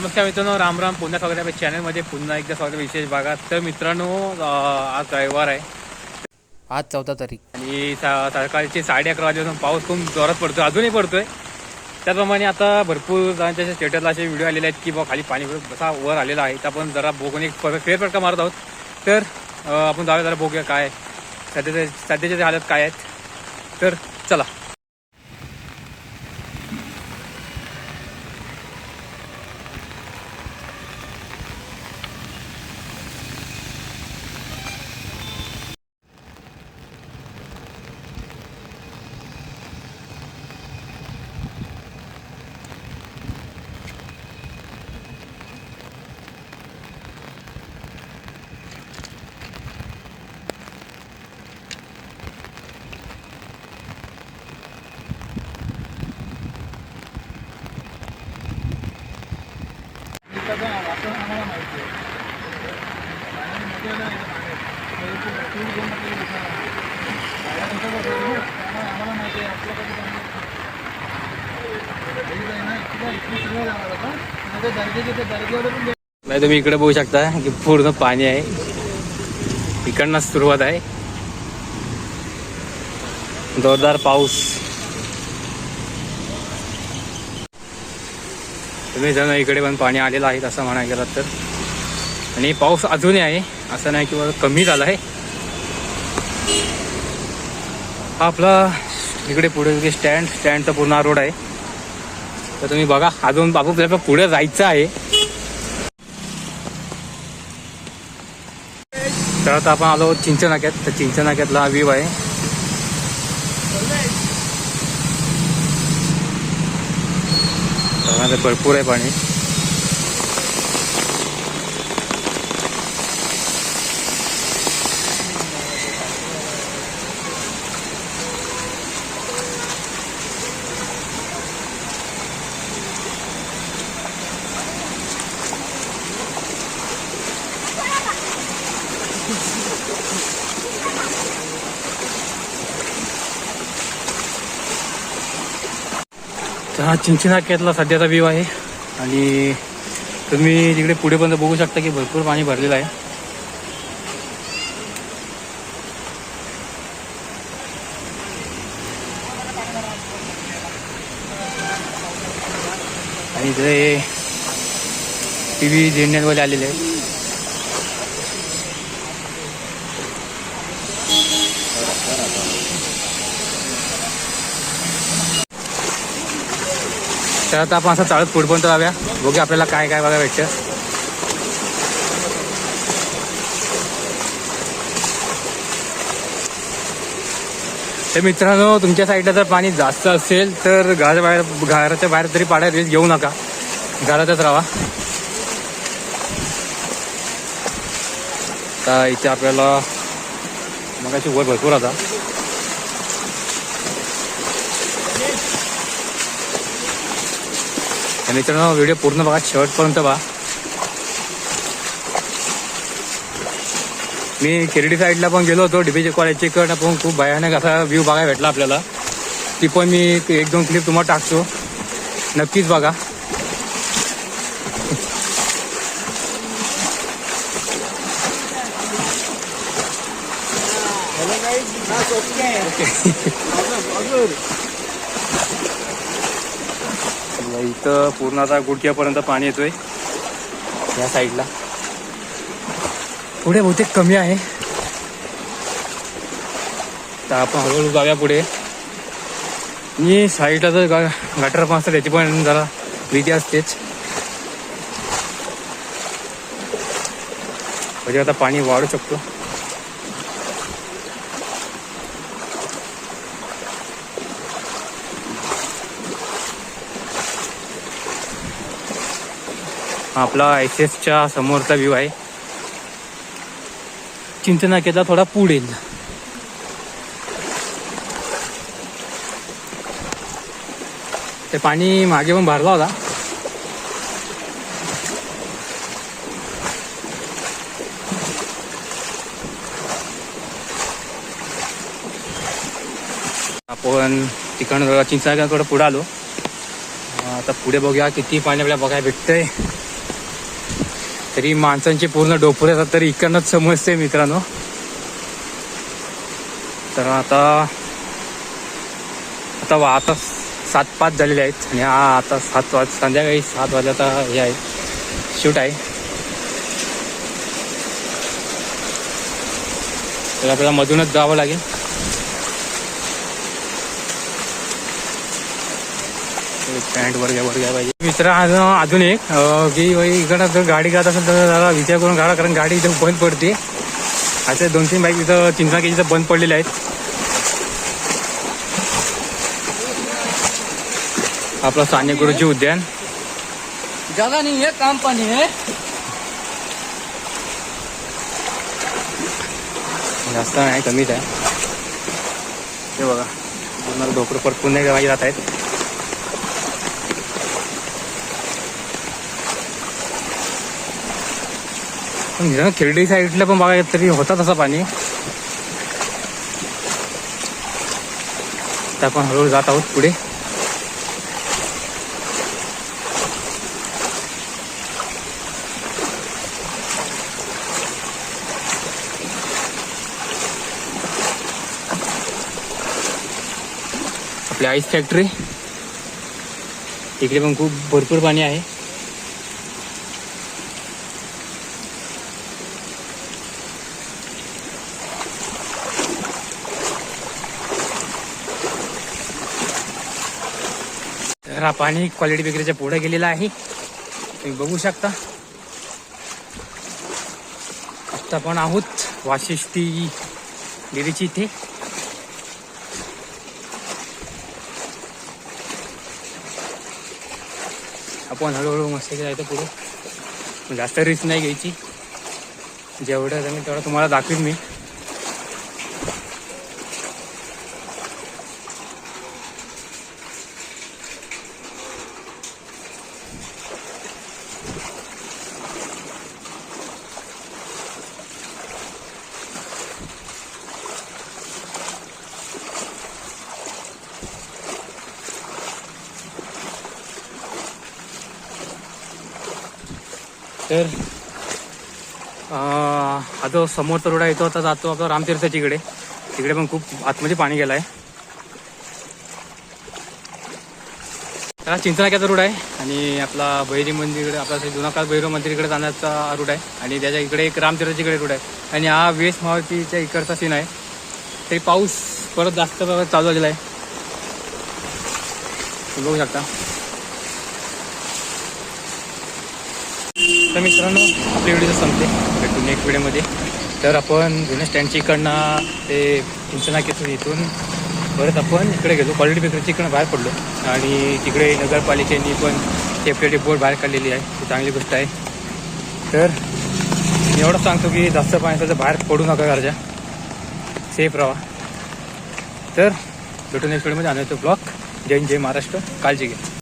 नमस्कार मित्रांनो राम राम. पुन्हा स्वागत आहे चॅनलमध्ये पुन्हा एकदा स्वागत विशेष भागात. तर मित्रांनो आज रविवार आहे. आज चौदा तारीख. आणि सकाळचे साडे अकरा वाजेपासून पाऊस खूप जोरात पडतोय अजूनही पडतोय. त्याचप्रमाणे आता भरपूर जणांच्या स्टेटसला असे व्हिडिओ आलेले आहेत की बा खाली पाणी कसा वर आलेला आहे. तर आपण जरा बघून एक फेरफटका मारत आहोत. तर आपण जाऊया जरा बघूया काय सध्याचे सध्याचे हालत काय आहेत. तर चला. इकडे बघू शकता की पूर्ण पानी है। इकड़ना सुरुआत है। जोरदार पाउस। तुम्ही जण इकडे पण पाणी आलेलं आहे असं म्हणायला गेलात तर. आणि पाऊस अजूनही आहे असं नाही किंवा कमी झाला आहे. हा आपला इकडे पुढे स्टँड स्टँडचा पूर्ण रोड आहे. तर तुम्ही बघा अजून बाबू आपल्याला पुढे जायचं आहे. तर आता आपण आलो चिंचनाक्यात तर चिंचनाक्यातला व्ह्यू आहे. तर भरपूर आहे पाणी. हा चिंचिनाक्यातला सध्याचा व्ह्यू आहे. आणि तुम्ही तिकडे पुढे पण बघू शकता की भरपूर पाणी भरलेलं आहे. आणि इकडे टी व्ही झेंड्यांवाले आलेले आहेत. तर आता आपण असं चालत पुढपर्यंत जाऊया. बघूया आपल्याला काय काय बघायला भेटतं. तर मित्रांनो तुमच्या साईडला जर पाणी जास्त असेल तर घराच्या बाहेर घराच्या बाहेर तरी पाण्यात रिस्क घेऊ नका. घरातच राहा. आता इथे आपल्याला मगाशी वर भरपूर आता तर मित्रांनो व्हिडिओ पूर्ण बघा शेवटपर्यंत बघा. मी किरडी साईडला पण गेलो होतो डीबीचे कॉलेजचे कडनं पण खूप भयानक असा व्ह्यू बघायला भेटला आपल्याला. ती पण मी एक दोन क्लिप तुम्हाला टाकतो. नक्कीच बघा. इथं पूर्ण आता गुडघ्यापर्यंत पाणी येतोय. या साईडला. पुढे बहुतेक कमी आहे. तर आपण हळूहळू जाऊया पुढे. मी साईडला जर गा गटर पण असतं त्याची पण जरा भीती असतेच. म्हणजे आता पाणी वाढू शकतो. आपला एस एसच्या समोरचा व्ह्यू आहे. चिंचनाक्याचा थोडा पुढे. ते पाणी मागे पण भरला होता. आपण तिकडनं चिंचनाकडे पुढे आलो. आता आता पुढे बघूया किती पाणी आपल्याला बघायला भेटतंय. तरी माणसांची पूर्ण डोपुरे येतात तरी इकडनंच समजते मित्रांनो. तर आता आता वा आता सात पाच झालेले आहेत आणि हा आता सात वाज संध्याकाळी सात वाजता आता हे आहे शूट आहे. तर आपल्याला मधूनच जावं लागेल. पॅन्ट वर घ्या वर घ्या पाहिजे. मित्र अजून अजून एक की इकडं जर गाडी जात असेल तर जरा विचार करून गाडा कारण गाडी इथं बंद पडते. असे दोन तीन बाईक इथं चिंचा केजीचं बंद पडलेले आहेत. आपलं साने गुरुजी उद्यान. ज्यादा नहीं है काम पानी है. जास्त नाही कमीच आहे. हे बघा पूर्ण डोकरं परतून नाही जात आहेत. पण खिर्डी साईडला पण बघा तरी होता तसा पाणी. तर आपण हळूहळू जात आहोत पुढे. आपली आईस फॅक्टरी इकडे पण खूप भरपूर पाणी आहे. तर हा पाणी क्वालिटी वगैरेच्या पुढे गेलेला आहे. तुम्ही बघू शकता. आता आपण आहोत वाशिष्ठी देवीची इथे. आपण हळूहळू मस्त जायचं पुढे. जास्त रिस्क नाही घ्यायची. जेवढं जमेल तेवढं तुम्हाला दाखवीन मी. तर आता हा जो समोरचा रोड आहे आता जातो आपला रामतीर्थाच्या इकडे. तिकडे पण खूप आतमध्ये पाणी गेलं आहे त्याला चिंचनाक्याचा रूट आहे आणि आपला बैरी मंदिर आपला जुना काळ भैरव मंदिर इकडे जाण्याचा रूट आहे. आणि त्याच्या इकडे एक रामतीर्थाच्या इकडे रूट आहे. आणि हा वेस्ट मावतीच्या इकडचा सीन आहे. तरी पाऊस परत जास्त चालू झालेला आहे. तुम्ही बघू शकता. तर मित्रांनो आपली व्हिडिओ संपते भेटून एक व्हिडिओमध्ये तर आपण जुन्या स्टँडची इकडनं ते चिंचनाकेतून इथून परत आपण इकडे गेलो. क्वालिटी बेकरीच्या इकडनं बाहेर पडलो. आणि तिकडे नगरपालिकेने पण सेफ्टी बोर्ड बाहेर काढलेली आहे. ही चांगली गोष्ट आहे. तर मी एवढंच सांगतो की जास्त पाण्याचं बाहेर पडू नका घरच्या. सेफ राहा. तर भेटून एक व्हिडिओमध्ये आणतो ब्लॉग जय जय महाराष्ट्र. काळजी घ्या.